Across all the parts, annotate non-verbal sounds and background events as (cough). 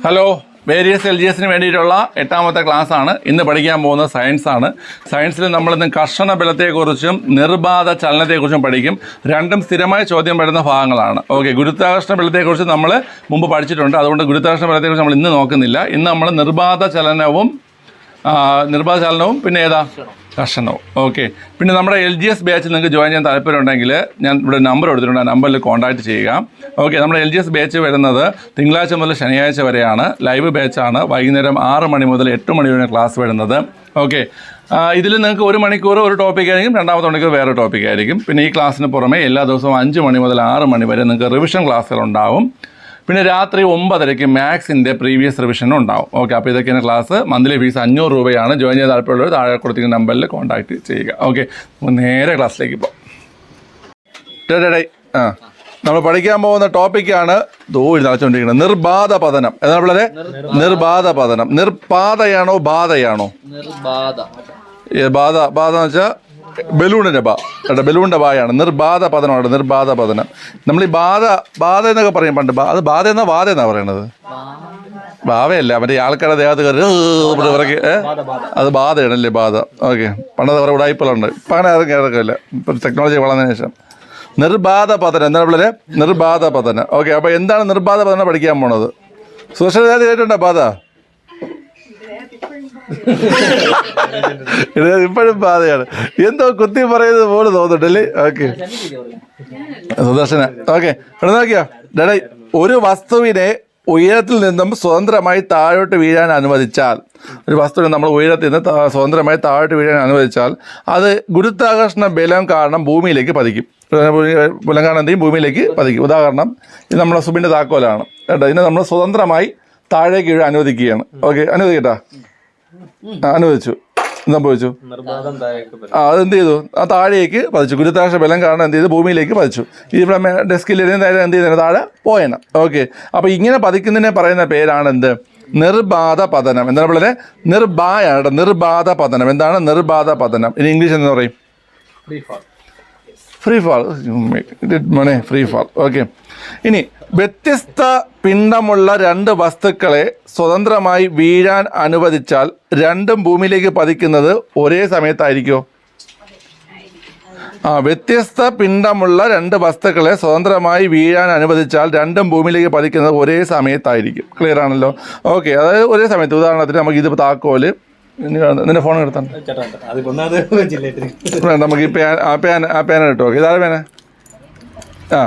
Hello various L G എസിന് വേണ്ടിയിട്ടുള്ള എട്ടാമത്തെ ക്ലാസ് ആണ്. ഇന്ന് പഠിക്കാൻ പോകുന്നത് സയൻസ് ആണ്. സയൻസിൽ നമ്മളിന്ന് കർഷണ ബലത്തെക്കുറിച്ചും നിർബാധ ചലനത്തെക്കുറിച്ചും പഠിക്കും. രണ്ടും സ്ഥിരമായ ചോദ്യം വരുന്ന ഭാഗങ്ങളാണ്. ഓക്കെ ഗുരുത്വാകർഷണ ബലത്തെക്കുറിച്ച് നമ്മൾ മുമ്പ് പഠിച്ചിട്ടുണ്ട്. അതുകൊണ്ട് ഗുരുത്വാകർഷണ ബലത്തെക്കുറിച്ച് നമ്മൾ ഇന്ന് നോക്കുന്നില്ല. ഇന്ന് നമ്മൾ നിർബാധ ചലനവും നിർബാധ ചലനവും പിന്നെ ഏതാ? കർഷണവും ഓക്കെ പിന്നെ നമ്മുടെ എൽ ജി എസ് ബാച്ചിൽ നിങ്ങൾക്ക് ജോയിൻ ചെയ്യാൻ താല്പര്യമുണ്ടെങ്കിൽ ഞാൻ ഇവിടെ നമ്പർ കൊടുത്തിട്ടുണ്ട്. ആ നമ്പറിൽ കോൺടാക്റ്റ് ചെയ്യുക. ഓക്കെ നമ്മുടെ എൽ ജി എസ് ബാച്ച് വരുന്നത് തിങ്കളാഴ്ച മുതൽ ശനിയാഴ്ച വരെയാണ്. ലൈവ് ബാച്ചാണ് വൈകുന്നേരം ആറ് മണി മുതൽ എട്ട് മണി വരെ ക്ലാസ് വരുന്നത്. ഓക്കെ ഇതിൽ നിങ്ങൾക്ക് ഒരു മണിക്കൂർ ഒരു ടോപ്പിക് ആയിരിക്കും. രണ്ടാമത്തെ മണിക്കൂർ വേറെ ടോപ്പിക് ആയിരിക്കും. പിന്നെ ഈ ക്ലാസ്സിന് പുറമെ എല്ലാ ദിവസവും അഞ്ച് മണി മുതൽ ആറ് മണി വരെ നിങ്ങൾക്ക് റിവിഷൻ ക്ലാസ്സുകൾ ഉണ്ടാവും. പിന്നെ രാത്രി ഒമ്പതരയ്ക്ക് മാത്സിന്റെ പ്രീവിയസ് റിവിഷനും ഉണ്ടാവും. ഓക്കെ അപ്പോൾ ഇതൊക്കെയാണ് ക്ലാസ് മന്ത്ലി ഫീസ് അഞ്ഞൂറ് രൂപയാണ്. ജോയിൻ ചെയ്ത താല്പര്യമുള്ളവർ താഴെ കൊടുത്തിരിക്കുന്ന നമ്പറിൽ കോൺടാക്ട് ചെയ്യുക. ഓക്കെ നേരെ ക്ലാസ്സിലേക്ക് പോകാം ഡേ. ആ. നമ്മൾ പഠിക്കാൻ പോകുന്ന ടോപ്പിക്കാണ് ദോ നടച്ചുകൊണ്ടിരിക്കുന്നത് നിർബാധ പതനം. എന്താണ് പിള്ളേരെ? നിർബാധ. പതനം. നിർബാധയാണോ ബാധയാണോ? ബാധ. ബാധ എന്ന് വെച്ചാൽ ബലൂണിന്റെ ബാ കേട്ടോ ബലൂണിന്റെ ബായാണ്. നിർബാധ പതനമാണ് നിർബാധ പതനം. നമ്മൾ ഈ ബാധ ബാധ എന്നൊക്കെ പറയും പണ്ട്. അത് ബാധ എന്നാ വാധ എന്നാ പറയണത്? ഭാവയല്ല മറ്റേ ആൾക്കാരുടെ ദേഹത്ത് കയറി ഏ? അത് ബാധയാണല്ലേ ബാധ? ഓക്കെ. പണ്ടത് കുറേ ഉടായ്പകളുണ്ട്. ഇപ്പം അങ്ങനെ ആരും കേൾക്കില്ല ഇപ്പം ടെക്നോളജി വളർന്നതിന് ശേഷം. നിർബാധ പതനം. എന്താണ് പിള്ളേരെ? നിർബാധ പതനം. ഓക്കെ അപ്പോൾ എന്താണ് നിർബാധ പതനം പഠിക്കാൻ പോണത്? സോഷ്യൽ കേട്ടിട്ടുണ്ടോ ബാധ? ഇത് ഇപ്പോഴും ബാധയാണ്. എന്തോ കുത്തി പറയുന്നത് പോലെ തോന്നുന്നുണ്ടല്ലേ ഓക്കെ. സുദർശന. ഓക്കെ. ഇവിടെ നോക്കിയോ? ഡേ ഒരു വസ്തുവിനെ ഉയരത്തിൽ നിന്നും സ്വതന്ത്രമായി താഴോട്ട് വീഴാൻ അനുവദിച്ചാൽ ഒരു വസ്തുവിനെ നമ്മൾ ഉയരത്തിൽ നിന്ന് സ്വതന്ത്രമായി താഴോട്ട് വീഴാൻ അനുവദിച്ചാൽ അത് ഗുരുത്വാകർഷണ ബലം കാരണം ഭൂമിയിലേക്ക് പതിക്കും. ബലം കാരണം എന്തെങ്കിലും ഭൂമിയിലേക്ക് പതിക്കും. ഉദാഹരണം ഇത് നമ്മുടെ സുബിന്റെ താക്കോലാണ്. കേട്ടോ ഇതിനെ നമ്മൾ സ്വതന്ത്രമായി താഴേക്ക് വീഴാൻ അനുവദിക്കുകയാണ്. ഓക്കെ അനുവദിക്കട്ടാ? അനുവദിച്ചു. എന്താ സംഭവിച്ചു ആ അതെന്ത് ചെയ്തു? ആ താഴേക്ക് പതിച്ചു. ഗുരുത്താക്ഷ ബലം കാരണം എന്ത് ചെയ്തു? ഭൂമിയിലേക്ക് പതിച്ചു. ഈ ഇവിടെ ഡെസ്കിൽ നേരെ എന്ത് ചെയ്തതിന് താഴെ പോയണം. ഓക്കെ അപ്പോൾ ഇങ്ങനെ പതിക്കുന്നതിനെ പറയുന്ന പേരാണ് എന്ത്? നിർബാധ പതനം. എന്താണ് പിള്ളേരെ? നിർബായാണ് കേട്ടോ. നിർബാധ പതനം. എന്താണ് നിർബാധ പതനം? ഇനി ഇംഗ്ലീഷ് എന്ന് പറയും? ഫ്രീ ഫാൾ മണേ ഫ്രീ ഫാൾ ഓക്കെ ഇനി വ്യത്യസ്ത പിണ്ഡമുള്ള രണ്ട് വസ്തുക്കളെ സ്വതന്ത്രമായി വീഴാൻ അനുവദിച്ചാൽ രണ്ടും ഭൂമിയിലേക്ക് പതിക്കുന്നത് ഒരേ സമയത്തായിരിക്കോ? ആ വ്യത്യസ്ത പിണ്ഡമുള്ള രണ്ട് വസ്തുക്കളെ സ്വതന്ത്രമായി വീഴാൻ അനുവദിച്ചാൽ രണ്ടും ഭൂമിയിലേക്ക് പതിക്കുന്നത് ഒരേ സമയത്തായിരിക്കും. ക്ലിയർ ആണല്ലോ? ഓക്കെ അതായത് ഒരേ സമയത്ത്. ഉദാഹരണത്തിന് നമുക്ക് ഇത് താക്കോൽ നിന്റെ ഫോൺ എടുത്താണ് നമുക്ക് ഈ പേന ആ പേന ആ പേന ഇട്ടോ ഇതാണ് പേന? ആ.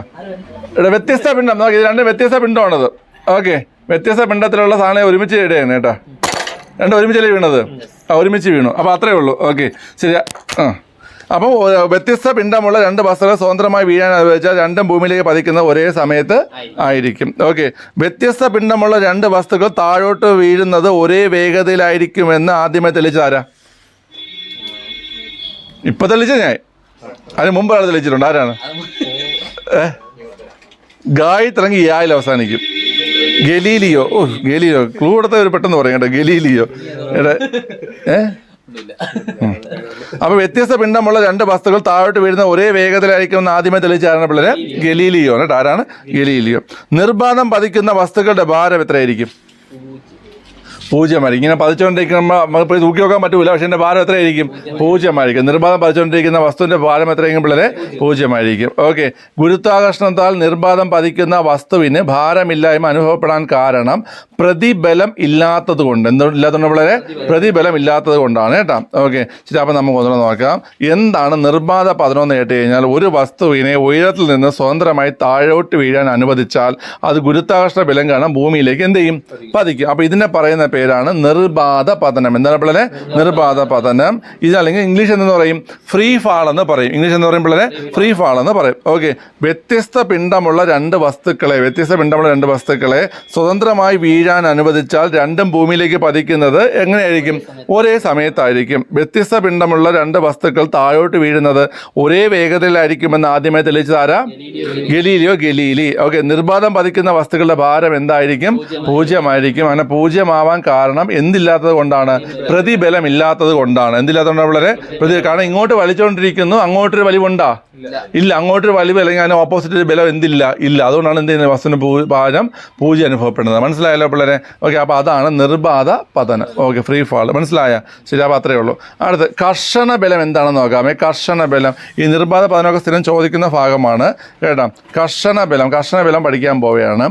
ഇവിടെ വ്യത്യസ്ത പിണ്ടം. നോക്കി ഇത് രണ്ട് വ്യത്യസ്ത പിണ്ടമാണത്. ഓക്കെ. വ്യത്യസ്ത പിണ്ടത്തിലുള്ള സാധനം ഒരുമിച്ച് ഇടുകയാണ് കേട്ടോ. രണ്ട് ഒരുമിച്ചല്ലേ വീണത്? ആ ഒരുമിച്ച് വീണു. അപ്പോൾ അത്രേ ഉള്ളൂ. ഓക്കെ. ശരിയാ ആ. അപ്പോൾ വ്യത്യസ്ത പിണ്ഡമുള്ള രണ്ട് വസ്തുക്കൾ സ്വതന്ത്രമായി വീഴാൻ അനുവദിച്ചാൽ രണ്ടും ഭൂമിയിലേക്ക് പതിക്കുന്ന ഒരേ സമയത്ത് ആയിരിക്കും. ഓക്കെ. വ്യത്യസ്ത പിണ്ഡമുള്ള രണ്ട് വസ്തുക്കൾ താഴോട്ട് വീഴുന്നത് ഒരേ വേഗതയിലായിരിക്കുമെന്ന് ആദ്യമേ തെളിച്ചാരാ ഇപ്പൊ തെളിച്ച ഞാൻ. അതിന് മുമ്പ് ആൾ തെളിച്ചിട്ടുണ്ട് ആരാണ്? ഏ? ഗായി തിറങ്ങി യായിൽ അവസാനിക്കും. ഗലീലിയോ. ഓ ഗലീലിയോ. ക്ലൂ കൊടുത്ത ഒരു പെട്ടെന്ന് പറയാം കേട്ടോ ഗലീലിയോ ഏ. അപ്പൊ വ്യത്യസ്ത പിണ്ഡമുള്ള രണ്ട് വസ്തുക്കൾ താഴോട്ട് വീഴുന്ന ഒരേ വേഗത്തിലായിരിക്കും എന്ന് ആദ്യമേ തെളിയിച്ചാണ് പിള്ളേരെ? ഗലീലിയോ. കേട്ടോ ആരാണ്? ഗലീലിയോ. നിർബാധം പതിക്കുന്ന വസ്തുക്കളുടെ ഭാരം എത്രയായിരിക്കും? പൂജ്യമായിരിക്കും. ഇങ്ങനെ പതിച്ചുകൊണ്ടിരിക്കുമ്പോൾ നമുക്ക് പോയി തൂക്കി നോക്കാൻ പറ്റൂല പക്ഷേ എന്റെ ഭാരം എത്രയായിരിക്കും? പൂജ്യമായിരിക്കും. നിർബാധം പതിച്ചുകൊണ്ടിരിക്കുന്ന വസ്തുവിന്റെ ഭാരം എത്രയെങ്കിലും പിള്ളേരെ? പൂജ്യമായിരിക്കും. ഓക്കെ. ഗുരുത്വാകർഷണത്താൽ നിർബാധം പതിക്കുന്ന വസ്തുവിന് ഭാരമില്ലായ്മ അനുഭവപ്പെടാൻ കാരണം പ്രതിബലം ഇല്ലാത്തത് കൊണ്ട് എന്തോ ഇല്ലാത്തതുകൊണ്ട് പിള്ളേരെ? പ്രതിബലം. ഇല്ലാത്തത് കൊണ്ടാണ് കേട്ടോ. ഓക്കെ. ശരി അപ്പം നമുക്ക് ഒന്നുകൂടെ നോക്കാം. എന്താണ് നിർബാധ പതിനൊന്ന് കേട്ട് കഴിഞ്ഞാൽ ഒരു വസ്തുവിനെ ഉയരത്തിൽ നിന്ന് സ്വതന്ത്രമായി താഴോട്ട് വീഴാൻ അനുവദിച്ചാൽ അത് ഗുരുത്വാകർഷണ ബലം കാരണം ഭൂമിയിലേക്ക് എന്ത് ചെയ്യും? പതിക്കും. അപ്പോൾ ഇതിനെ പറയുന്ന പേരാണ് നിർബാധ പതനം. എന്താണ് പിള്ളേരെ? നിർബാധ പതനം. ഇതല്ലെങ്കിൽ ഇംഗ്ലീഷ് എന്ന് പറയും? ഫ്രീ ഫാൾ എന്ന് പറയും. ഇംഗ്ലീഷ് എന്ന് പറയും പിള്ളേരെ? ഫ്രീ ഫാൾ എന്ന് പറയും. ഓക്കെ. വ്യത്യസ്ത പിണ്ഡമുള്ള രണ്ട് വസ്തുക്കളെ വ്യത്യസ്ത പിണ്ഡമുള്ള രണ്ട് വസ്തുക്കളെ സ്വതന്ത്രമായി വീഴാൻ അനുവദിച്ചാൽ രണ്ടും ഭൂമിയിലേക്ക് പതിക്കുന്നത് എങ്ങനെയായിരിക്കും? ഒരേ സമയത്തായിരിക്കും. വ്യത്യസ്ത പിണ്ഡമുള്ള രണ്ട് വസ്തുക്കൾ താഴോട്ട് വീഴുന്നത് ഒരേ വേഗതയിലായിരിക്കുമെന്ന് ആദ്യമേ തെളിയിച്ചത് ആരാ? ഗലീലിയോ? ഗലീലി. ഓക്കെ. നിർബാധം പതിക്കുന്ന വസ്തുക്കളുടെ ഭാരം എന്തായിരിക്കും? പൂജ്യമായിരിക്കും. അങ്ങനെ പൂജ്യമാവാൻ കാരണം എന്തില്ലാത്തത് കൊണ്ടാണ്? പ്രതിബലം ഇല്ലാത്തത് കൊണ്ടാണ് എന്തില്ലാത്തതുകൊണ്ട് വളരെ പ്രതി കാരണം ഇങ്ങോട്ട് വലിച്ചുകൊണ്ടിരിക്കുന്നു അങ്ങോട്ടൊരു വലിവുണ്ടാ? ഇല്ല. അങ്ങോട്ടൊരു വലിവ് അല്ലെങ്കിൽ അതിന് ഓപ്പോസിറ്റ് ഒരു ബലം എന്തില്ല? ഇല്ല. അതുകൊണ്ടാണ് എന്ത് ചെയ്യുന്നത്? വസ്തുവിന് പൂ ഭാരം പൂജ അനുഭവപ്പെടുന്നത്. മനസ്സിലായല്ലോ പിള്ളേരെ? ഓക്കെ അപ്പോൾ അതാണ് നിർബാധ പതനം. ഓക്കെ ഫ്രീ ഫാൾ മനസ്സിലായ? ശരി അപ്പോൾ അത്രയേ ഉള്ളൂ. അടുത്ത് കർഷണ ബലം എന്താണെന്ന് നോക്കാമേ കർഷണ ബലം ഈ നിർബാധ പതനമൊക്കെ സ്ഥിരം ചോദിക്കുന്ന ഭാഗമാണ്. കേട്ടോ? കർഷണ ബലം കർഷണ ബലം പഠിക്കാൻ പോവുകയാണ്.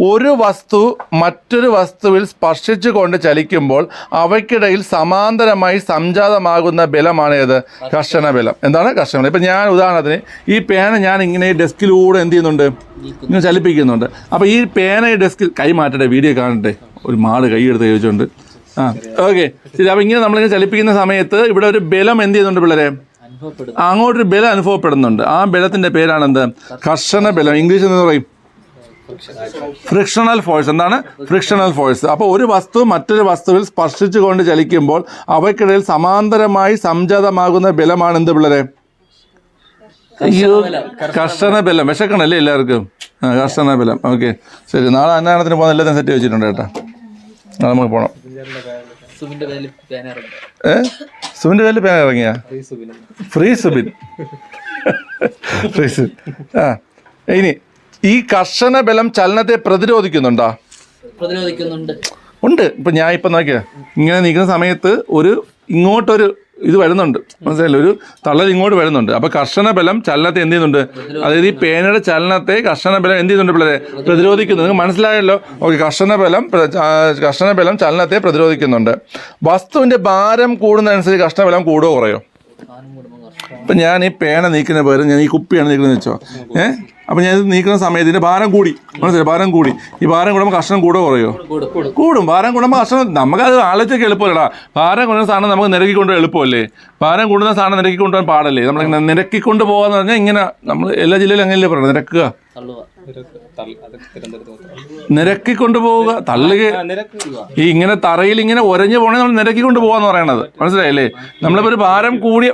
ഒരു വസ്തു മറ്റൊരു വസ്തുവിൽ സ്പർശിച്ചു കൊണ്ട് ചലിക്കുമ്പോൾ അവയ്ക്കിടയിൽ സമാന്തരമായി സംജാതമാകുന്ന ബലമാണ് ഏത്? കർഷണ ബലം. എന്താണ് കർഷണ ബലം? ഇപ്പം ഞാൻ ഉദാഹരണത്തിന് ഈ പേന ഞാൻ ഇങ്ങനെ ഡെസ്കിലൂടെ എന്ത് ചെയ്യുന്നുണ്ട്? ഇങ്ങനെ ചലിപ്പിക്കുന്നുണ്ട്. അപ്പോൾ ഈ പേന ഈ ഡെസ്കിൽ കൈ മാറ്റട്ടെ വീഡിയോ കാണട്ടെ. ഒരു മാൾ കൈ എടുത്ത് ചോദിച്ചുകൊണ്ട് ആ ഓക്കെ. ശരി അപ്പോൾ ഇങ്ങനെ നമ്മളിങ്ങനെ ചലിപ്പിക്കുന്ന സമയത്ത് ഇവിടെ ഒരു ബലം എന്ത് ചെയ്യുന്നുണ്ട് പിള്ളേരെ? അങ്ങോട്ടൊരു ബലം അനുഭവപ്പെടുന്നുണ്ട്. ആ ബലത്തിന്റെ പേരാണ് എന്ത് കർഷണ ബലം. ഇംഗ്ലീഷിൽ എന്ന് പറയും? ഫ്രിക്ഷണൽ ഫോഴ്സ് എന്താണ്? ഫ്രിക്ഷണൽ ഫോഴ്സ് അപ്പോൾ ഒരു വസ്തു മറ്റൊരു വസ്തുവിൽ സ്പർശിച്ചുകൊണ്ട് ചലിക്കുമ്പോൾ അവയ്ക്കിടയിൽ സമാന്തരമായി സംജാതമാകുന്ന ബലമാണ് എന്ത് പിള്ളേരെ? കർഷണ ബലം വിശക്കണല്ലേ എല്ലാവർക്കും? ആ കർഷണ ബലം ഓക്കെ. ശരി നാളെ അന്നാണത്തിന് പോകുന്ന എല്ലാം സെറ്റ് വെച്ചിട്ടുണ്ട് കേട്ടോ. നാളെ നമുക്ക് പോകണം ഏ? സുബിന്റെ പേരിൽ പേന ഇറങ്ങിയാ? ഫ്രീ സുബിൻ. ഫ്രീ സുബിൻ. (laughs) ആ ഇനി ഈ കർശന ബലം ചലനത്തെ പ്രതിരോധിക്കുന്നുണ്ടോ? പ്രതിരോധിക്കുന്നുണ്ട്. ഉണ്ട്. ഇപ്പം ഞാൻ ഇപ്പം നോക്കിയാ ഇങ്ങനെ നിൽക്കുന്ന സമയത്ത് ഒരു ഇങ്ങോട്ടൊരു ഇത് വരുന്നുണ്ട്. മനസ്സിലായില്ല? ഒരു തള്ളൽ ഇങ്ങോട്ട് വരുന്നുണ്ട്. അപ്പോൾ കർഷന ബലം ചലനത്തെ എന്ത് ചെയ്യുന്നുണ്ട്? അതായത് ഈ പേനയുടെ ചലനത്തെ കർഷന ബലം എന്ത് ചെയ്യുന്നുണ്ട് പിള്ളേരെ? പ്രതിരോധിക്കുന്നു നിങ്ങൾക്ക് മനസ്സിലായല്ലോ? ഓക്കെ കർഷന ബലം കർഷന ബലം ചലനത്തെ പ്രതിരോധിക്കുന്നുണ്ട്. വസ്തുവിന്റെ ഭാരം കൂടുന്നതനുസരിച്ച് കർഷണ ബലം കൂടുകയോ കുറയോ? ഇപ്പൊ ഞാൻ ഈ പേന നീക്കുന്ന പകരം ഞാൻ ഈ കുപ്പിയാണ് നീക്കുന്നത് വെച്ചോ. ഏഹ് അപ്പം ഞാൻ ഇത് നീക്കുന്ന സമയത്ത് ഇതിന്റെ ഭാരം കൂടി. മനസ്സിലായി? ഭാരം കൂടി. ഈ ഭാരം കൂടുമ്പോൾ കഷ്ണം കൂടെ കുറയോ? കൂടും കൂടും കൂടും. ഭാരം കൂടുമ്പോൾ കഷ്ണം നമുക്കത് ആലോചിച്ചൊക്കെ എളുപ്പമല്ലടാ. ഭാരം കൂടുന്ന സാധനം നമുക്ക് നിരക്കിക്കൊണ്ട് എളുപ്പമല്ലേ? ഭാരം കൂടുന്ന സാധനം നിരക്കി കൊണ്ടുപോകാൻ പാടല്ലേ? നമ്മൾ നിരക്കിക്കൊണ്ട് പോകാന്ന് പറഞ്ഞാൽ ഇങ്ങനെ നമ്മൾ എല്ലാ ജില്ലയിലും അങ്ങനെയല്ലേ പറയുന്നത്? നിരക്കുക. നിരക്കി കൊണ്ടുപോവുക തള്ളുക ഈ ഇങ്ങനെ തറയിൽ ഇങ്ങനെ ഒരഞ്ഞു പോകണേ നമ്മൾ നിരക്കി കൊണ്ട് പോകാന്ന് പറയണത്. മനസ്സിലായില്ലേ? നമ്മളിപ്പോൾ ഒരു ഭാരം കൂടിയ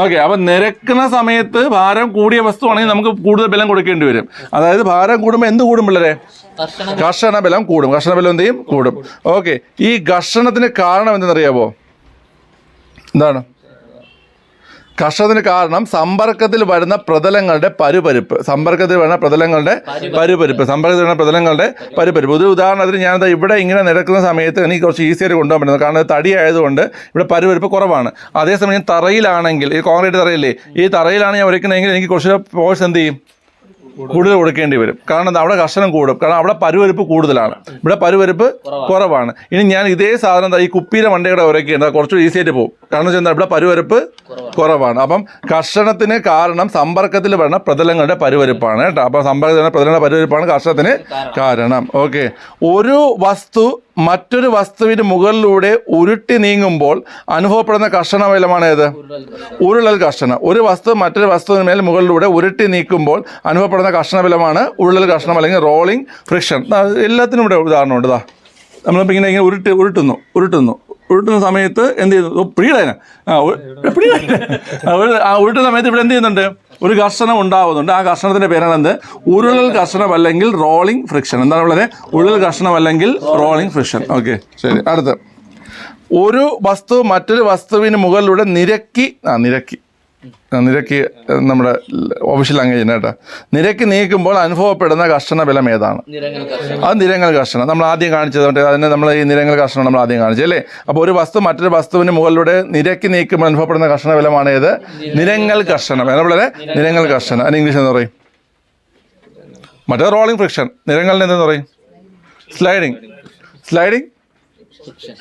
ഓക്കെ അപ്പൊ നിരക്കുന്ന സമയത്ത് ഭാരം കൂടിയ വസ്തുവാണെങ്കിൽ നമുക്ക് കൂടുതൽ ബലം കൊടുക്കേണ്ടി വരും. അതായത് ഭാരം കൂടുമ്പോൾ എന്ത് കൂടും പിള്ളേരെ? ഘർഷണ ബലം. കൂടും. ഘർഷണ ബലം എന്ത് ചെയ്യും? കൂടും. ഓക്കെ ഈ ഘർഷണത്തിന് കാരണം എന്തെന്നറിയാവോ? എന്താണ്? കർഷണത്തിന് കാരണം സമ്പർക്കത്തിൽ വരുന്ന പ്രതലങ്ങളുടെ പരുപരിപ്പ്. സമ്പർക്കത്തിൽ വരുന്ന പ്രതലങ്ങളുടെ പരുപരിപ്പ്. സമ്പർക്കത്തിൽ വരുന്ന പ്രതലങ്ങളുടെ പരുപരിപ്പ്. ഒരു ഉദാഹരണത്തിന് ഞാനത് ഇവിടെ ഇങ്ങനെ നിരക്കുന്ന സമയത്ത് എനിക്ക് കുറച്ച് ഈസിയായിട്ട് കൊണ്ടുപോകാൻ പറ്റുന്നത്. കാരണം തടി ആയതുകൊണ്ട് ഇവിടെ പരുപരിപ്പ് കുറവാണ്. അതേസമയം തറയിലാണെങ്കിൽ ഈ കോൺക്രീറ്റ് തറയില്ലേ ഈ തറയിലാണ് ഞാൻ ഉരയ്ക്കുന്നതെങ്കിൽ എനിക്ക് കുറച്ച് ഫോഴ്സ് എന്ത് ചെയ്യും? കൂടുതൽ കൊടുക്കേണ്ടി വരും. കാരണം അവിടെ കർഷനം കൂടും. കാരണം അവിടെ പരുവരിപ്പ് കൂടുതലാണ്. ഇവിടെ പരുവരിപ്പ് കുറവാണ്. ഇനി ഞാൻ ഇതേ സാധനം ഈ കുപ്പിയിലെ വണ്ടിയുടെ ഉരയ്ക്കേണ്ട കുറച്ചുകൂടി ഈസി ആയിട്ട് പോകും. കാരണം ചെന്നാൽ ഇവിടെ പരുവരപ്പ് കുറവാണ്. അപ്പം കർഷണത്തിന് കാരണം സമ്പർക്കത്തിൽ വരുന്ന പ്രതലങ്ങളുടെ പരുവരപ്പാണ് കേട്ടോ. അപ്പം സമ്പർക്കത്തിൽ വരുന്ന പ്രതലങ്ങളുടെ പരുവരപ്പാണ് കർഷണത്തിന് കാരണം. ഓക്കെ. ഒരു വസ്തു മറ്റൊരു വസ്തുവിന് മുകളിലൂടെ ഉരുട്ടി നീങ്ങുമ്പോൾ അനുഭവപ്പെടുന്ന കർഷണ ബലമാണ് ഏത്? ഉരുളൽ കർഷണം. ഒരു വസ്തു മറ്റൊരു വസ്തുവിന് മേൽ മുകളിലൂടെ ഉരുട്ടി നീക്കുമ്പോൾ അനുഭവപ്പെടുന്ന കർഷണ ബലമാണ് ഉരുളൽ കർഷണം അല്ലെങ്കിൽ റോളിംഗ് ഫ്രിക്ഷൻ. എല്ലാത്തിനും ഇവിടെ ഉദാഹരണമുണ്ട് ഇതാ നമ്മളിപ്പോൾ ഇങ്ങനെ ഇങ്ങനെ ഉരുട്ടി ഉരുട്ടുന്നു ഉരുട്ടുന്നു. ഉരുട്ടുന്ന സമയത്ത് എന്ത് ചെയ്യുന്നു? പ്രീഡന ആ ആ, ഉരു- ആ ഉരുട്ടുന്ന സമയത്ത് ഇവിടെ എന്ത് ചെയ്യുന്നുണ്ട്? ഒരു ഘർഷണം ഉണ്ടാവുന്നുണ്ട്. ആ ഘർഷണത്തിന്റെ പേരാണ് എന്ത് ഉരുളൽ ഘർഷണം അല്ലെങ്കിൽ റോളിംഗ് ഫ്രിക്ഷൻ. എന്താണ് വളരെ ഉരുളൽ ഘർഷണം അല്ലെങ്കിൽ റോളിംഗ് ഫ്രിക്ഷൻ. ഓക്കെ ശരി. അടുത്ത്. ഒരു വസ്തു മറ്റൊരു വസ്തുവിന് മുകളിലൂടെ നിരക്കി ആ നിരക്കി. നിരക്കി നമ്മുടെ ഓഫീഷ്യൽ ലാംഗ്വേജ് കേട്ടോ. നിരക്ക് നീക്കുമ്പോൾ അനുഭവപ്പെടുന്ന കർഷണ ബലം ഏതാണ്? അത് നിരങ്ങൾ കർഷണം നമ്മൾ ആദ്യം കാണിച്ചത് കൊണ്ട് അതിന് നമ്മൾ ഈ നിരങ്ങൾ കർഷണം നമ്മൾ ആദ്യം കാണിച്ചത് അല്ലേ? അപ്പോൾ ഒരു വസ്തു മറ്റൊരു വസ്തുവിന് മുകളിലൂടെ നിരക്ക് നീക്കുമ്പോൾ അനുഭവപ്പെടുന്ന കർഷണ ബലമാണ് ഏത്? നിരങ്ങൾ കർഷണം അതുപോലെ നിരങ്ങൾ കർഷണം അതിന് ഇംഗ്ലീഷ് എന്ന് പറയും? മറ്റേ റോളിംഗ് ഫ്രിക്ഷൻ നിരങ്ങളിൽ എന്തെന്ന് പറയും? Sliding sliding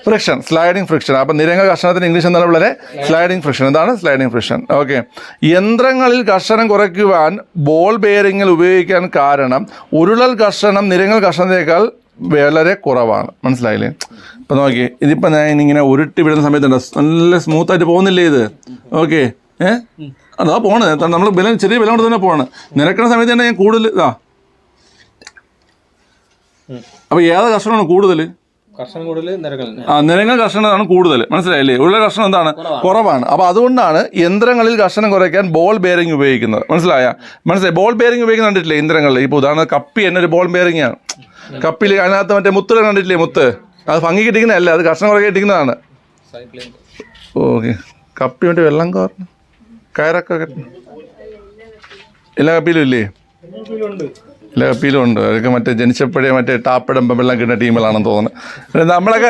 friction sliding friction അപ്പം നിരങ്ങ കർഷണത്തിന് ഇംഗ്ലീഷ് എന്താണ് വളരെ സ്ലൈഡിംഗ് ഫ്രിക്ഷൻ എന്താണ് സ്ലൈഡിംഗ് ഫ്രിക്ഷൻ ഓക്കെ യന്ത്രങ്ങളിൽ കർഷണം കുറയ്ക്കുവാൻ ബോൾ ബെയറിങ്ങിൽ ഉപയോഗിക്കാൻ കാരണം ഉരുളൽ കർഷണം നിരങ്ങൽ കർഷണത്തേക്കാൾ വളരെ കുറവാണ്. മനസ്സിലായില്ലേ? ഇപ്പം നോക്കി. ഇതിപ്പോൾ ഞാൻ ഇങ്ങനെ ഉരുട്ടി വിടുന്ന സമയത്തുണ്ട് നല്ല സ്മൂത്തായിട്ട് പോകുന്നില്ലേ ഇത്? ഓക്കെ ഏ? അതാ പോണ്. നമ്മൾ ബലം ചെറിയ ബലം കൊണ്ട് തന്നെ പോകണം നിരക്കണ സമയത്ത് തന്നെ ഞാൻ കൂടുതൽ ഇതാ അപ്പോൾ ഏതാ കർഷണമാണ് കൂടുതൽ ആ നിരങ്ങൾ കർഷണമാണ് കൂടുതൽ. മനസ്സിലായില്ലേ? ഉള്ള കർഷണം എന്താണ്? കുറവാണ്. അപ്പോൾ അതുകൊണ്ടാണ് യന്ത്രങ്ങളിൽ കർഷണം കുറയ്ക്കാൻ ബോൾ ബെയറിംഗ് ഉപയോഗിക്കുന്നത്. മനസ്സിലായ? മനസ്സിലായി? ബോൾ ബെയറിംഗ് ഉപയോഗിക്കുന്ന കണ്ടിട്ടില്ലേ യന്ത്രങ്ങളിൽ? ഇപ്പോൾ ഉദാഹരണം കപ്പി എന്നെ ഒരു ബോൾ ബെയറിംഗ് ആണ്. കപ്പിൽ അതിനകത്ത് മറ്റേ മുത്തുകൾ കണ്ടിട്ടില്ലേ മുത്ത്? അത് ഭംഗി കിട്ടിക്കുന്നതല്ല അത് കർഷണം കുറയ്ക്കാൻ കിട്ടിക്കുന്നതാണ് ഓക്കെ. കപ്പി മറ്റേ വെള്ളം കോർന്ന് കയറൊക്കെ എല്ലാ കപ്പിയിലും ഇല്ലേ? എല്ലാ കപ്പിയിലും ഉണ്ട് അതൊക്കെ മറ്റേ ജനിച്ചപ്പോഴേ മറ്റേ ടാപ്പിടുമ്പോൾ വെള്ളം കിട്ടുന്ന ടീമിലാണെന്ന് തോന്നുന്നു. പിന്നെ നമ്മളൊക്കെ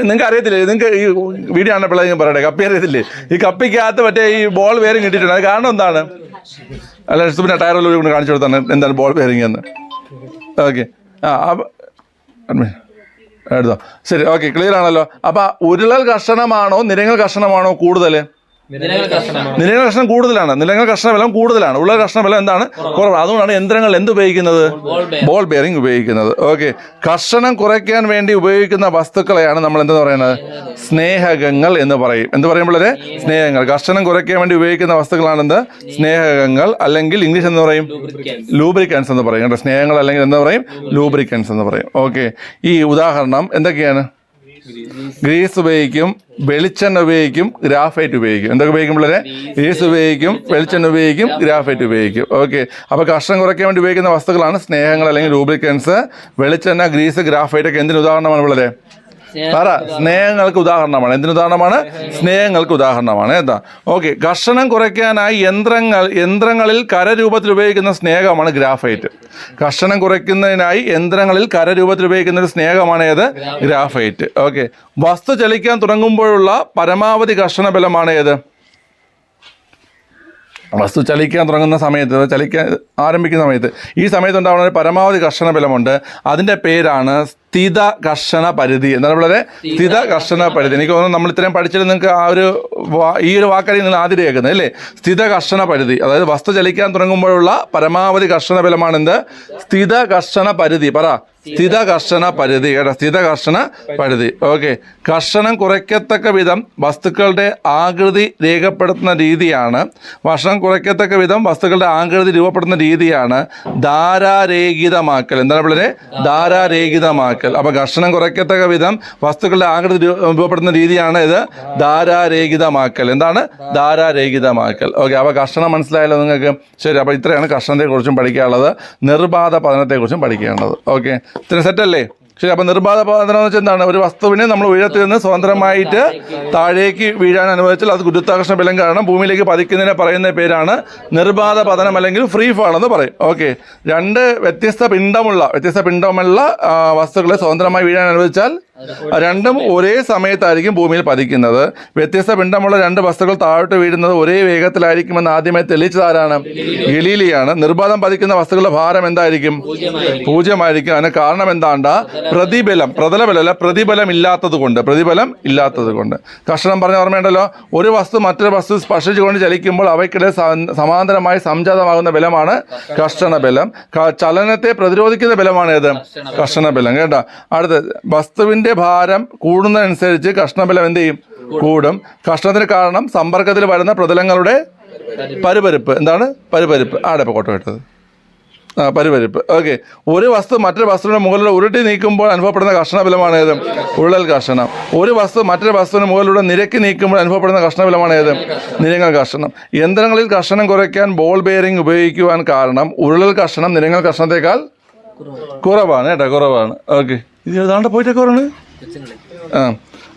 നിങ്ങൾക്ക് അറിയത്തില്ലേ? നിങ്ങൾക്ക് ഈ വീഡിയോ പിള്ളേർ ഞാൻ പറയട്ടെ. കപ്പി അറിയത്തില്ലേ? ഈ കപ്പിക്കകത്ത് മറ്റേ ഈ ബോൾ വേറിങ് കിട്ടിയിട്ടുണ്ട് അത് കാരണം എന്താണ്? അല്ല പിന്നെ ടയർ കൊണ്ട് കാണിച്ചു കൊടുത്താണ് എന്താണ് ബോൾ വേറിങ് എന്ന്? ഓക്കെ ആ എടുത്തോ. ശരി ഓക്കെ ക്ലിയർ ആണല്ലോ. അപ്പോൾ ഉരുളൽ കർഷണമാണോ നിരങ്ങൽ കർഷണമാണോ കൂടുതൽ നിലങ്ങൾ കർഷണം കൂടുതലാണ്. നിലങ്ങൾ കർഷണ ബലം കൂടുതലാണ്. ഉള്ള കർഷണ ബലം എന്താണ്? കുറവാണ്. അതുകൊണ്ടാണ് യന്ത്രങ്ങൾ എന്ത് ഉപയോഗിക്കുന്നത്? ബോൾ ബെയറിംഗ് ഉപയോഗിക്കുന്നത്. ഓക്കെ കർഷണം കുറയ്ക്കാൻ വേണ്ടി ഉപയോഗിക്കുന്ന വസ്തുക്കളെയാണ് നമ്മൾ എന്താ പറയുന്നത്? സ്നേഹകങ്ങൾ എന്ന് പറയും. എന്ത് പറയുമ്പോഴേ സ്നേഹങ്ങൾ. കർഷണം കുറയ്ക്കാൻ വേണ്ടി ഉപയോഗിക്കുന്ന വസ്തുക്കളാണെന്ത് സ്നേഹകങ്ങൾ അല്ലെങ്കിൽ ഇംഗ്ലീഷ് എന്ന് പറയും? ലൂബ്രിക്കൻസ് എന്ന് പറയും. കേട്ടോ സ്നേഹങ്ങൾ അല്ലെങ്കിൽ എന്താ പറയും? ലൂബ്രിക്കൻസ് എന്ന് പറയും. ഓക്കെ ഈ ഉദാഹരണം എന്തൊക്കെയാണ്? ഗ്രീസ്. ഉപയോഗിക്കും വെളിച്ചെണ്ണ ഉപയോഗിക്കും ഗ്രാഫൈറ്റ് ഉപയോഗിക്കും. എന്തൊക്കെ ഉപയോഗിക്കും പിള്ളേരെ? ഗ്രീസ് ഉപയോഗിക്കും വെളിച്ചെണ്ണ ഉപയോഗിക്കും ഗ്രാഫൈറ്റ്. ഉപയോഗിക്കും. ഓക്കെ. അപ്പോൾ കഷ്ടം കുറയ്ക്കാൻ വേണ്ടി ഉപയോഗിക്കുന്ന വസ്തുക്കളാണ് സ്നേഹങ്ങൾ അല്ലെങ്കിൽ ലൂബ്രിക്കൻസ് വെളിച്ചെണ്ണ ഗ്രീസ് ഗ്രാഫൈറ്റ് ഒക്കെ എന്തിന് ഉദാഹരണമാണ് പിള്ളേരെ? പറ സ്നേഹങ്ങൾക്ക് ഉദാഹരണമാണ്. എന്തിനു ഉദാഹരണമാണ്? സ്നേഹങ്ങൾക്ക് ഉദാഹരണമാണ് എന്താ ഓക്കെ ഘർഷണം കുറയ്ക്കാനായി യന്ത്രങ്ങൾ യന്ത്രങ്ങളിൽ കരരൂപത്തിൽ ഉപയോഗിക്കുന്ന സ്നേഹമാണ് ഗ്രാഫൈറ്റ്. ഘർഷണം കുറയ്ക്കുന്നതിനായി യന്ത്രങ്ങളിൽ കരരൂപത്തിൽ ഉപയോഗിക്കുന്ന ഒരു സ്നേഹമാണ് ഏത്? ഗ്രാഫൈറ്റ്. ഓക്കെ വസ്തു ചലിക്കാൻ തുടങ്ങുമ്പോഴുള്ള പരമാവധി ഘർഷണ ബലമാണ് ഏത്? വസ്തു ചലിക്കാൻ തുടങ്ങുന്ന സമയത്ത് ചലിക്കാൻ ആരംഭിക്കുന്ന സമയത്ത് ഈ സമയത്ത് ഉണ്ടാവുന്ന ഒരു പരമാവധി കർഷണ ബലമുണ്ട്. അതിന്റെ പേരാണ് സ്ഥിത കർഷണ പരിധി. എന്താണ് വളരെ സ്ഥിത കർഷണ പരിധി. എനിക്ക് തോന്നുന്നു നമ്മൾ ഇത്രയും പഠിച്ചിട്ട് നിങ്ങൾക്ക് ആ ഒരു ഈ ഒരു വാക്കാരി നിങ്ങൾ ആദ്യം കേൾക്കുന്നത് അല്ലേ? സ്ഥിത കർഷണ പരിധി. അതായത് വസ്തു ചലിക്കാൻ തുടങ്ങുമ്പോഴുള്ള പരമാവധി കർഷണ ബലമാണ് എന്ത് സ്ഥിത കർഷണ പരിധി. പറ. സ്ഥിത കർഷണ പരിധി കേട്ടോ സ്ഥിത കർഷണ പരിധി. ഓക്കെ കർഷണം കുറയ്ക്കത്തക്ക വിധം വസ്തുക്കളുടെ ആകൃതി രേഖപ്പെടുത്തുന്ന രീതിയാണ്. വർഷം കുറയ്ക്കത്തക്ക വിധം വസ്തുക്കളുടെ ആകൃതി രൂപപ്പെടുന്ന രീതിയാണ് ധാരാരേഖിതമാക്കൽ. എന്താണ് പിള്ളേരെ? ധാരാരേഖിതമാക്കൽ. അപ്പൊ കർഷണം കുറയ്ക്കത്തക്ക വിധം വസ്തുക്കളുടെ ആകൃതി രൂപപ്പെടുന്ന രീതിയാണ് ഇത് ധാരാരേഖിതമാക്കൽ. എന്താണ്? ധാരാരേഖിതമാക്കൽ. ഓക്കെ അപ്പോൾ കർഷണം മനസ്സിലായല്ലോ നിങ്ങൾക്ക്. ശരി. അപ്പോൾ ഇത്രയാണ് കർഷണത്തെ കുറിച്ചും പഠിക്കാനുള്ളത്. നിർബാധ പതനത്തെ കുറിച്ചും പഠിക്കേണ്ടത് ഓക്കെ ഇത്ര സെറ്റല്ലേ ശരി അപ്പൊ നിർബാധ പാതനം എന്ന് വെച്ചാൽ എന്താണ്? ഒരു വസ്തുവിനെ നമ്മൾ ഉയരത്തിൽ നിന്ന് സ്വതന്ത്രമായിട്ട് താഴേക്ക് വീഴാൻ അനുവദിച്ചാൽ അത് ഗുരുത്വാകർഷണ ബലം കാരണം ഭൂമിയിലേക്ക് പതിക്കുന്നതിനെ പറയുന്ന പേരാണ് നിർബാധ പതനം അല്ലെങ്കിൽ ഫ്രീ ഫാൾ എന്ന് പറയും. ഓക്കെ രണ്ട് വ്യത്യസ്ത പിണ്ഡമുള്ള വ്യത്യസ്ത പിണ്ഡമുള്ള വസ്തുക്കളെ സ്വതന്ത്രമായി വീഴാൻ അനുവദിച്ചാൽ രണ്ടും ഒരേ സമയത്തായിരിക്കും ഭൂമിയിൽ പതിക്കുന്നത്. വ്യത്യസ്ത പിണ്ഡമുള്ള രണ്ട് വസ്തുക്കൾ താഴോട്ട് വീഴുന്നത് ഒരേ വേഗത്തിലായിരിക്കുമെന്ന് ആദ്യമായി തെളിയിച്ചതാരാണ്? ഗലീലിയാണ്. നിർബാധം പതിക്കുന്ന വസ്തുക്കളുടെ ഭാരം എന്തായിരിക്കും? പൂജ്യമായിരിക്കും. അതിന് കാരണം എന്താണ്ട? പ്രതിബലം. പ്രതലബലം അല്ല പ്രതിബലം ഇല്ലാത്തത് കൊണ്ട് പ്രതിബലം ഇല്ലാത്തത് കൊണ്ട് കർഷണം പറഞ്ഞ ഓർമ്മയുണ്ടല്ലോ? ഒരു വസ്തു മറ്റൊരു വസ്തു സ്പർശിച്ചുകൊണ്ട് ചലിക്കുമ്പോൾ അവയ്ക്കിടെ സമാന്തരമായി സംജാതമാകുന്ന ബലമാണ് കർഷണ ബലം ചലനത്തെ പ്രതിരോധിക്കുന്ന ബലമാണ് ഏത് കർഷണ ബലം കേട്ടോ? അടുത്ത്. വസ്തുവിന്റെ ഭാരം കൂടുന്നതനുസരിച്ച് കഷ്ണബലം എന്ത് ചെയ്യും? കൂടും. കഷ്ണത്തിന് കാരണം സമ്പർക്കത്തിൽ വരുന്ന പ്രതലങ്ങളുടെ പരുപരിപ്പ്. എന്താണ്? പരുപരിപ്പ്. ആടെ കോട്ട കേട്ടത് ആ പരുപരിപ്പ്. ഓക്കെ. ഒരു വസ്തു മറ്റൊരു വസ്തുവിന്റെ മുകളിലൂടെ ഉരുട്ടി നീക്കുമ്പോൾ അനുഭവപ്പെടുന്ന കഷ്ണബലമാണ് ഏത് ഉള്ളൽ കഷണം. ഒരു വസ്തു മറ്റൊരു വസ്തുവിന് മുകളിലൂടെ നിരക്കി നീക്കുമ്പോൾ അനുഭവപ്പെടുന്ന കഷ്ണബലമാണ് ഏത് നിരങ്ങൽ കഷണം. യന്ത്രങ്ങളിൽ കർഷണം കുറയ്ക്കാൻ ബോൾ ബെയറിംഗ് ഉപയോഗിക്കുവാൻ കാരണം ഉരുളൽ കഷണം നിരങ്ങൽ കർഷണത്തെക്കാൾ കുറവാണ് കേട്ടോ കുറവാണ്. ഓക്കെ ഇത് ഏതാണ്ട് പോയിട്ട് കുറവാണ് ആ.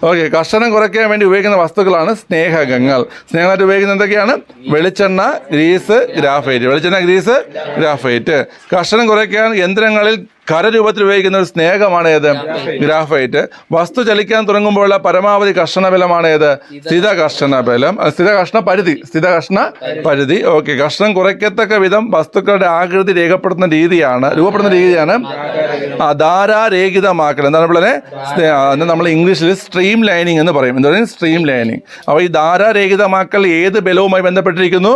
ഓക്കെ കർഷണം കുറയ്ക്കാൻ വേണ്ടി ഉപയോഗിക്കുന്ന വസ്തുക്കളാണ് സ്നേഹകങ്ങൾ സ്നേഹമായിട്ട് ഉപയോഗിക്കുന്നത് എന്തൊക്കെയാണ്? വെളിച്ചെണ്ണ ഗ്രീസ് ഗ്രാഫൈറ്റ്. വെളിച്ചെണ്ണ ഗ്രീസ് ഗ്രാഫൈറ്റ്. കർഷണം കുറയ്ക്കാൻ യന്ത്രങ്ങളിൽ കരരൂപത്തിൽ ഉപയോഗിക്കുന്ന ഒരു സ്നേഹമാണ് ഏത്? ഗ്രാഫൈറ്റ് വസ്തു ചലിക്കാൻ തുടങ്ങുമ്പോഴുള്ള പരമാവധി കർഷണ ബലമാണ് ഏത്? സ്ഥിത കർഷണ ബലം സ്ഥിത കർഷണ പരിധി. സ്ഥിത കർഷണ പരിധി. ഓക്കെ കർഷണം കുറയ്ക്കത്തക്ക വിധം വസ്തുക്കളുടെ ആകൃതി രേഖപ്പെടുത്തുന്ന രീതിയാണ് രൂപപ്പെടുന്ന രീതിയാണ് ധാരാരേഖിതമാക്കൽ. എന്താണ് സ്നേഹ നമ്മൾ ഇംഗ്ലീഷിൽ സ്ട്രീം ലൈനിങ് എന്ന് പറയും. എന്താ പറയുക സ്ട്രീം ലൈനിങ് അപ്പോൾ ഈ ധാരാരേഖിതമാക്കൽ ഏത് ബലവുമായി ബന്ധപ്പെട്ടിരിക്കുന്നു?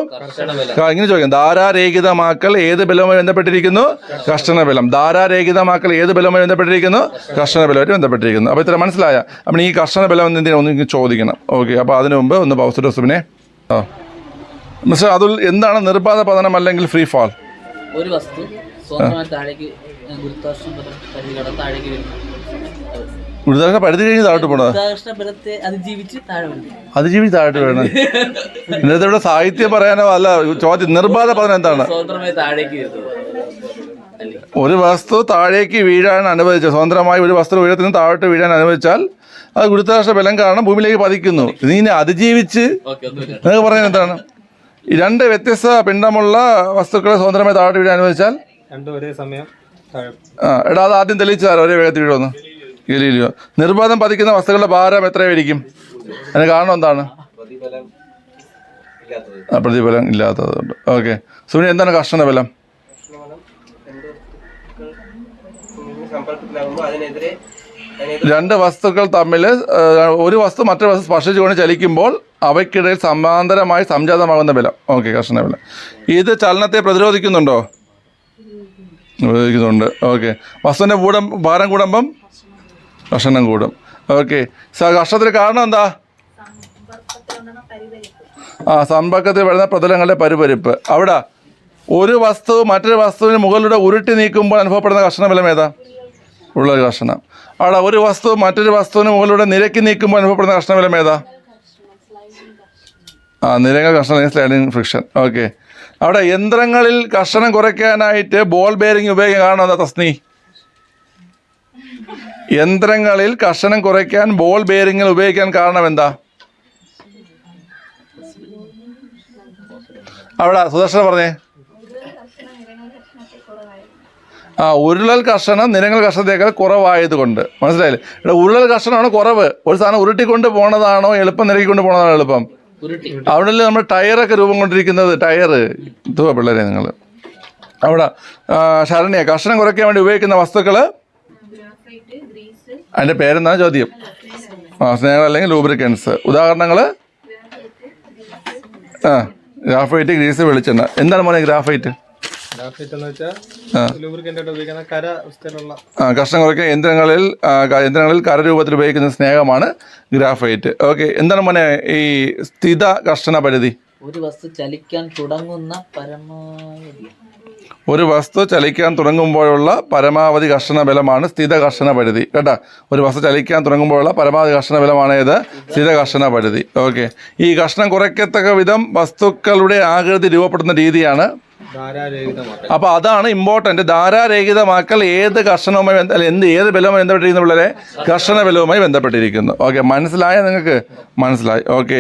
ഇങ്ങനെ ചോദിക്കാം. ധാരാരേഖിതമാക്കൽ ഏത് ബലവുമായി ബന്ധപ്പെട്ടിരിക്കുന്നു? കർഷണ ബലം ധാരാരേഖിതമാക്കൽ ഏത് ബലവുമായി ബന്ധപ്പെട്ടിരിക്കുന്നു? ബലമായിട്ട് ബന്ധപ്പെട്ടിരിക്കുന്നു. അപ്പോൾ ഇത്ര മനസ്സിലായ. നമ്മൾ ഈ കർഷണ ബലം എന്തിനാ ഒന്ന് ചോദിക്കണം. ഓക്കെ അപ്പോൾ അതിനു മുമ്പ് ഒന്ന് പൗസുഡോസുവിനെ ആ. മിസ്റ്റർ അതുൽ എന്താണ് നിർബാധ പതനം അല്ലെങ്കിൽ ഫ്രീ ഫാൾ ഒരു വസ്തു താഴേക്ക് പരിധി കഴിഞ്ഞ് താഴോട്ട് പോണത്? അതിജീവിച്ച് താഴോട്ട് വീഴണം ഇന്നത്തെ (laughs) ഇവിടെ സാഹിത്യം പറയാനോ അല്ല ചോദ്യം നിർബാധ പതനം എന്താണ് സ്വതന്ത്രമായി താഴേക്ക് വരുന്നത് അല്ലേ ഒരു വസ്തു താഴേക്ക് വീഴാൻ അനുവദിച്ച സ്വതന്ത്രമായി ഒരു വസ്തു ഉയരത്തിന് താഴോട്ട് വീഴാൻ അനുവദിച്ചാൽ അത് ഗുരുത്വാകർഷണ ബലം കാരണം ഭൂമിയിലേക്ക് പതിക്കുന്നു. ഇതിനെ അതിജീവിച്ച് പറയുന്നത് നിങ്ങൾക്ക് പറഞ്ഞത് എന്താണ്? ഈ രണ്ട് വ്യത്യസ്ത പിണ്ഡമുള്ള വസ്തുക്കളെ സ്വതന്ത്രമായി താഴോട്ട് വീഴാൻ അനുവദിച്ചാൽ? രണ്ടും ഒരേ സമയം താഴെ ആ എടാ അത് ആദ്യം തെളിയിച്ചാൽ ഒരേ വേഗത്തിൽ വീഴുമെന്ന് ഗലീലിയോ. നിർബാധം പതിക്കുന്ന വസ്തുക്കളുടെ ഭാരം എത്രയായിരിക്കും അതിന് കാരണം എന്താണ്? ആ പ്രതിഫലം ഇല്ലാത്തത്. ഓക്കെ. സുനി എന്താണ് കർഷണ ബലം? രണ്ട് വസ്തുക്കൾ തമ്മിൽ ഒരു വസ്തു മറ്റൊരു വസ്തു സ്പർശിച്ചുകൊണ്ട് ചലിക്കുമ്പോൾ അവയ്ക്കിടയിൽ സമാന്തരമായി സംജാതമാകുന്ന ബലം. ഓക്കെ കർഷണ ബലം. ഇത് ചലനത്തെ പ്രതിരോധിക്കുന്നുണ്ടോ? പ്രതിരോധിക്കുന്നുണ്ട്. ഓക്കെ. വസ്തുവിന്റെ കൂടം ഭാരം കൂടുമ്പം കർഷണം കൂടും. ഓക്കെ. കർഷണത്തിന് കാരണം എന്താ? ആ സമ്പർക്കത്തിൽ വരുന്ന പ്രതലങ്ങളുടെ പരിപരിപ്പ്. അവിടെ ഒരു വസ്തു മറ്റൊരു വസ്തുവിന് മുകളിലൂടെ ഉരുട്ടി നീക്കുമ്പോൾ അനുഭവപ്പെടുന്ന കർഷണ ബലം ഏതാ? ഉള്ള കർഷണം അവിടെ ഒരു വസ്തു മറ്റൊരു വസ്തുവിന് മുകളിലൂടെ നിരക്കി നീക്കുമ്പോൾ അനുഭവപ്പെടുന്ന കർഷണ വില ഏതാ ആ നിരങ്ങൾ കർഷണം സ്ലൈഡിങ് ഫ്രിക്ഷൻ ഓക്കെ അവിടെ യന്ത്രങ്ങളിൽ കർഷണം കുറയ്ക്കാനായിട്ട് ബോൾ ബെയറിംഗ് ഉപയോഗിക്കാൻ കാരണം എന്താ തസ്നി? യന്ത്രങ്ങളിൽ കർഷണം കുറയ്ക്കാൻ ബോൾ ബെയറിംഗിൽ ഉപയോഗിക്കാൻ കാരണം എന്താ? അവിടെ സുദർശന പറഞ്ഞേ ആ ഉരുളൽ കർഷണം നിരങ്ങൽ കർഷണത്തേക്കാൾ കുറവായതുകൊണ്ട്. മനസ്സിലായില്ലേ? ഇവിടെ ഉരുളൽ കർഷണമാണ് കുറവ്. ഒരു സാധനം ഉരുട്ടിക്കൊണ്ട് പോണതാണോ എളുപ്പം നിരക്കിക്കൊണ്ട് പോണതാണോ എളുപ്പം? അവിടെ നമ്മൾ ടയറൊക്കെ രൂപം കൊണ്ടിരിക്കുന്നത്? ടയർ ഇതുവാ പിള്ളേരെ നിങ്ങൾ അവിടെ ശരണ്യ കർഷണം കുറയ്ക്കാൻ വേണ്ടി ഉപയോഗിക്കുന്ന വസ്തുക്കൾ അതിന്റെ പേരെന്താണ് ചോദ്യം? ആ സ്നേഹം അല്ലെങ്കിൽ ലൂബ്രിക്കൻസ് ഉദാഹരണങ്ങൾ ആ ഗ്രാഫൈറ്റ് ഗ്രീസ് വെളിച്ചെണ്ണ. എന്താണ് മോനെ ഗ്രാഫൈറ്റ് ആ. കുറയ്ക്കുക കുറയ്ക്കാൻ യന്ത്രങ്ങളിൽ യന്ത്രങ്ങളിൽ കരരൂപത്തിൽ ഉപയോഗിക്കുന്ന സ്നേഹമാണ് ഗ്രാഫൈറ്റ്. ഓക്കെ എന്താണ് മോനെ ഈ സ്ഥിത കർഷണ പരിധി? ഒരു വസ്തു ചലിക്കാൻ തുടങ്ങുന്ന പരമാവധി. ഒരു വസ്തു ചലിക്കാൻ തുടങ്ങുമ്പോഴുള്ള പരമാവധി കർഷണ ബലമാണ് സ്ഥിത കർഷണ പരിധി. കേട്ടാ? ഒരു വസ്തു ചലിക്കാൻ തുടങ്ങുമ്പോഴുള്ള പരമാവധി കർഷണ ബലമാണ് ഏത്? സ്ഥിത കർഷണ പരിധി. ഓക്കെ ഈ കഷ്ണം കുറയ്ക്കത്തക്ക വിധം വസ്തുക്കളുടെ ആകൃതി രൂപപ്പെടുന്ന രീതിയാണ് അപ്പോൾ അതാണ് ഇമ്പോർട്ടന്റ് ധാരാരഹിതമാക്കൽ ഏത് ബന്ധ അല്ല എന്ത് ഏത് ബലവുമായി ബന്ധപ്പെട്ടിരിക്കുന്നു പിള്ളേരെ? കർഷണ ബലവുമായി ബന്ധപ്പെട്ടിരിക്കുന്നു. ഓക്കെ മനസ്സിലായ നിങ്ങൾക്ക്? മനസ്സിലായി. ഓക്കെ